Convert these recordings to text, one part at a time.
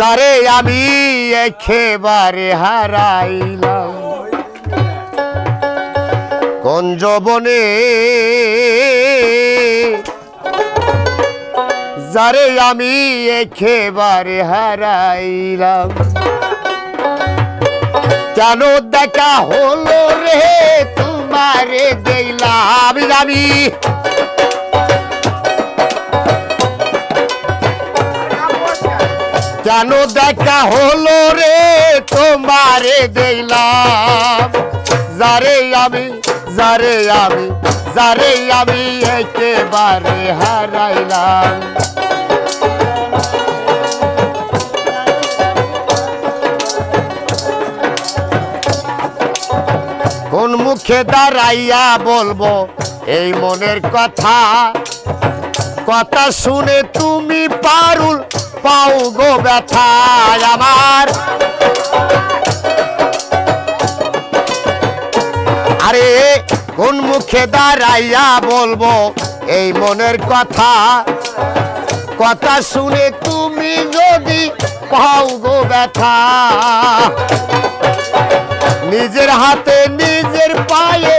যারে আমি একেবারে হারাইলাম। কঞ্জবনে যারে আমি একেবারে হারাইলাম। কেন দেখা হলো রে, তোমারে দিলাম আমি। কেন দেখা হলো রে, তোমারে দিলাম যারে আমি যারে আমি যারে আমি একেবারে হারাইলাম। কোন মুখে দাঁড়াইয়া বলব এই মনের কথা? কথা শুনে তুমি পারুল পাও গো ব্যথা আমার। আরে, কোন মুখে দাঁড়াইয়া বলব এই মনের কথা? কথা শুনে তুমি যদি পাও গো ব্যথা, নিজের হাতে নিজের পায়ে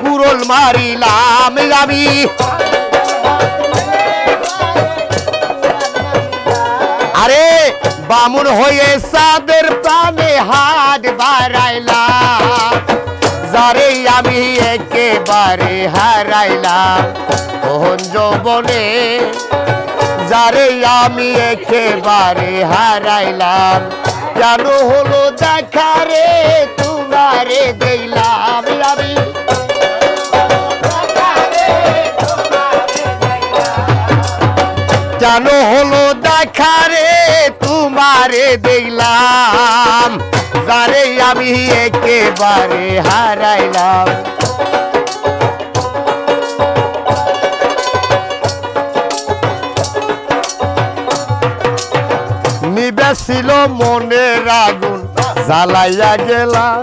কুরল মারিলাম আমি। আরে, বামুন হয়ে সাদের প্রাণে হাত বাড়াইলাম। যারে আমি একেবারে হারাইলাম। কোন যৌবনে, যারে আমি একেবারে হারাইলাম। কেন হলো দেখা রে, তোমারে দিলাম আমি। কেন হলো দেখা রে, তোমারে দেখলাম। যারে আমি একেবারে হারাইলাম। নিবেছিল মনের আগুন, জ্বালাইয়া গেলাম।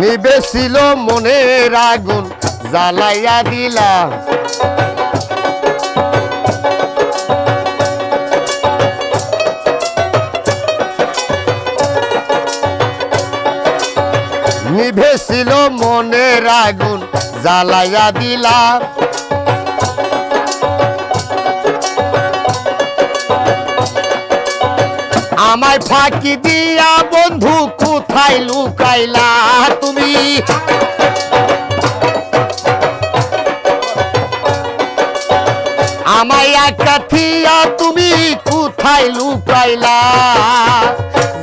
নিবেছিল মনের আগুন জ্বালাইয়া দিলাম। নিভেছিল মনের আগুন জ্বালাইয়া দিলা আমায় ফাঁকি দিয়া বন্ধু কোথায় লুকাইলা তুমি? আমায় একা থিয়া তুমি কোথায় লুকাইলা?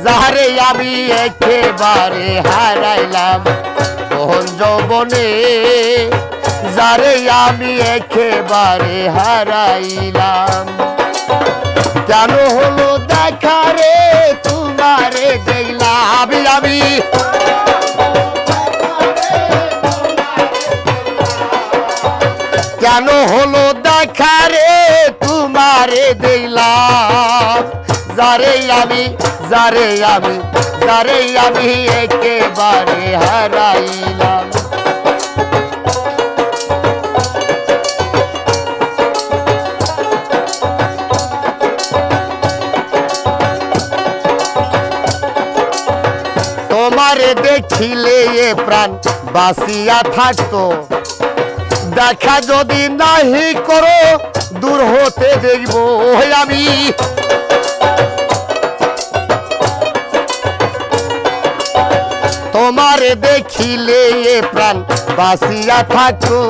যারে আমি একেবারে হারাইলাম। কোন যৌবনে যারে আমি একেবারে হারাইলাম। কেন হলো দেখা রে তোমারে দেখলাম? আমি কেন হলো দেখা রে? তোমারে দিলাম। যারে আমি যারে আমি যারে আমি একেবারে হারাইলাম। তোমারে দেখিলে এ প্রাণ বাসিয়া থাকতো। দেখা যদি নাহি করো, দূর হতে দেখব আমি। তোমারে দেখিলে এ প্রাণ বাসিয়া থাকো।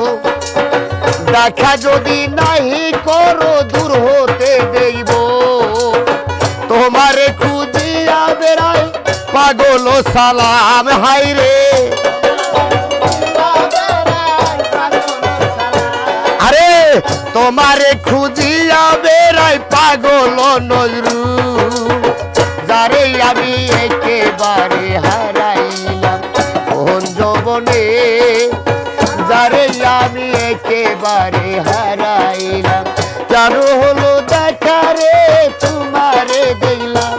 দেখা যদি নাহি করো, দূর হতে দেব তোমারে খুঁজিয়া বেড়াই পাগল সালাম হাইরে আরে তোমারে খুঁজিয়া বেড়াই পাগল নজরু, যারে আমি একেবারে হারাইলাম। কোন যৌবনে, যারে আমি একেবারে হারাইলাম। কেন হলো দেখা রে, তোমারে দেখলাম।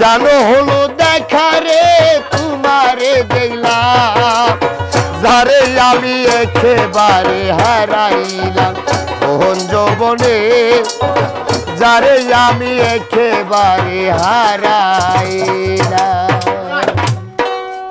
কেন হলো দেখা রে যারে আমি একেবারে হারাইলাম। কোন যৌবনে যারে আমি একেবারে হারাইলাম।